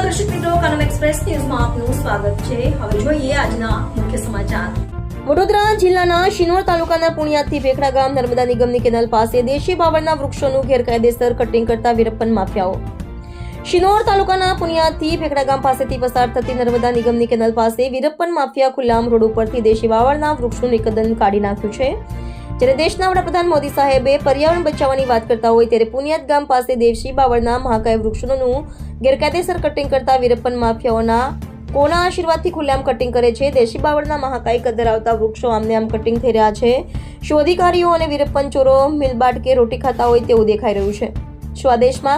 નમસ્કાર દર્શક મિત્રો, કનમ એક્સપ્રેસ ન્યૂઝમાં આપનું સ્વાગત છે. હવે જોઈએ આજના મુખ્ય સમાચાર. વડોદરા જિલ્લાના શિનોર તાલુકાના પુણ્યાથી ભેખડા ગામ નર્મદા નિગમની કેનાલ પાસે દેશી બાવળના વૃક્ષોનું ગેરકાયદેસર કટિંગ કરતા વિરપ્પન માફિયાઓ. શિનોર તાલુકાના પુનિયાથી ભેખડા ગામ પાસેથી પસાર થતી નર્મદા નિગમની કેનાલ પાસે વીરપ્પન માફિયા ખુલ્લામ રોડ ઉપરથી દેશી બાવળના વૃક્ષનું નિકંદન કાઢી નાખ્યું છે. જ્યારે દેશના વડાપ્રધાન મોદી સાહેબે પર્યાવરણ બચાવવાની વાત કરતા હોય ત્યારે પુનિયાદ ગામ પાસે દેશી બાવળના મહાકાય વૃક્ષોનું ગેરકાયદેસર કટિંગ કરતા વીરપ્પન માફિયાઓના કોના આશીર્વાદથી ખુલ્લામ કટિંગ કરે છે? દેશી બાવળના મહાકાય કદ ધરાવતા વૃક્ષો આમને આમ કટિંગ થઈ રહ્યા છે. શું અધિકારીઓ અને વીરપ્પન ચોરો મિલબાટ કે રોટી ખાતા હોય તેવું દેખાઈ રહ્યું છે. શું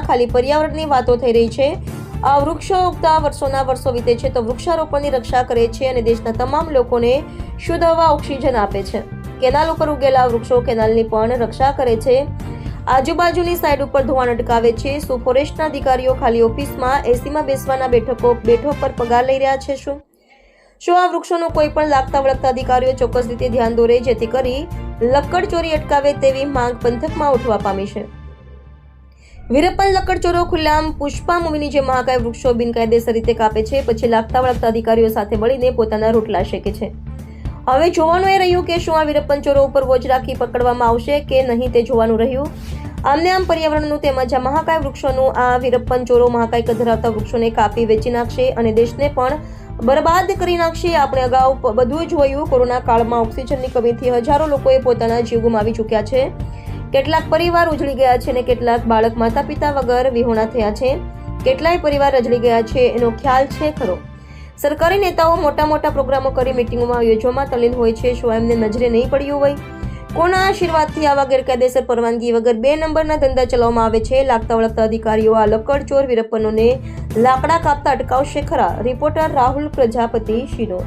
ખાલી પર્યાવરણની વાતો થઈ રહી છે. આ વૃક્ષો ઉગતા વર્ષોના વર્ષો વીતે છે તો વૃક્ષારોપણની રક્ષા કરે છે અને દેશના તમામ લોકોને શુદ્ધ હવા, ઓક્સિજન આપે છે. કેનાલ ઉપર ઉગેલા વૃક્ષો કેનાલની પણ રક્ષા કરે છે. આજુબાજુની સાઈડ ઉપર ધોવાણ અટકાવે છે. શું ફોરેસ્ટના અધિકારીઓ ખાલી ઓફિસમાં એસીમાં બેસવાના બેઠકો, બેઠો પર પગાર લઈ રહ્યા છે શું? શું આ વૃક્ષોનું કોઈ પણ લાગતા વળગતા અધિકારીઓ ચોક્કસ રીતે ધ્યાન દોરે જેથી કરી લક્કડ ચોરી અટકાવે તેવી માંગ પંથકમાં ઉઠવા પામી છે. વીરપ્પન લક્કડચોરો ખુલ્લામ પુષ્પા મૂવીની જે મહાકાય વૃક્ષો બિનકાયદેસર રીતે કાપે છે. પછી લાગતા વળગતા અધિકારીઓ સાથે મળીને પોતાના રોટલા શેકે છે. હવે જોવાનું એ રહ્યું કે શું આ વીરપ્પન ચોરો ઉપર વોચ રાખી પકડવામાં આવશે કે નહીં તે જોવાનું રહ્યું. આમને આમ પર્યાવરણનું તેમજ આ મહાકાય વૃક્ષોનું, આ વીરપ્પન ચોરો મહાકાય કદ ધરાવતા વૃક્ષોને કાપી વેચી નાખશે અને દેશને પણ બરબાદ કરી નાખશે. આપણે અગાઉ બધું જોયું. કોરોના કાળમાં ઓક્સિજનની કમીથી હજારો લોકોએ પોતાના જીવ ગુમાવી ચૂક્યા છે. કેટલાક પરિવાર ઉજળી ગયા છે અને કેટલાક બાળક માતા પિતા વગર વિહોણા થયા છે. કેટલાય પરિવાર રજળી ગયા છે એનો ખ્યાલ છે ખરો. સરકારી નેતાઓ મોટા મોટા પ્રોગ્રામો કરી મિટિંગોમાં યોજવામાં તલીન હોય છે, શું એમને નજરે નહીં પડ્યું હોય? કોના આશીર્વાદથી આવા ગેરકાયદેસર પરવાનગી વગર બે નંબરના ધંધા ચલાવવામાં આવે છે? લાગતા વળગતા અધિકારીઓ આ લકડચોર ચોર વીરપ્પનોને લાકડા કાપતા અટકાવશે ખરા? રિપોર્ટર રાહુલ પ્રજાપતિ શિનોર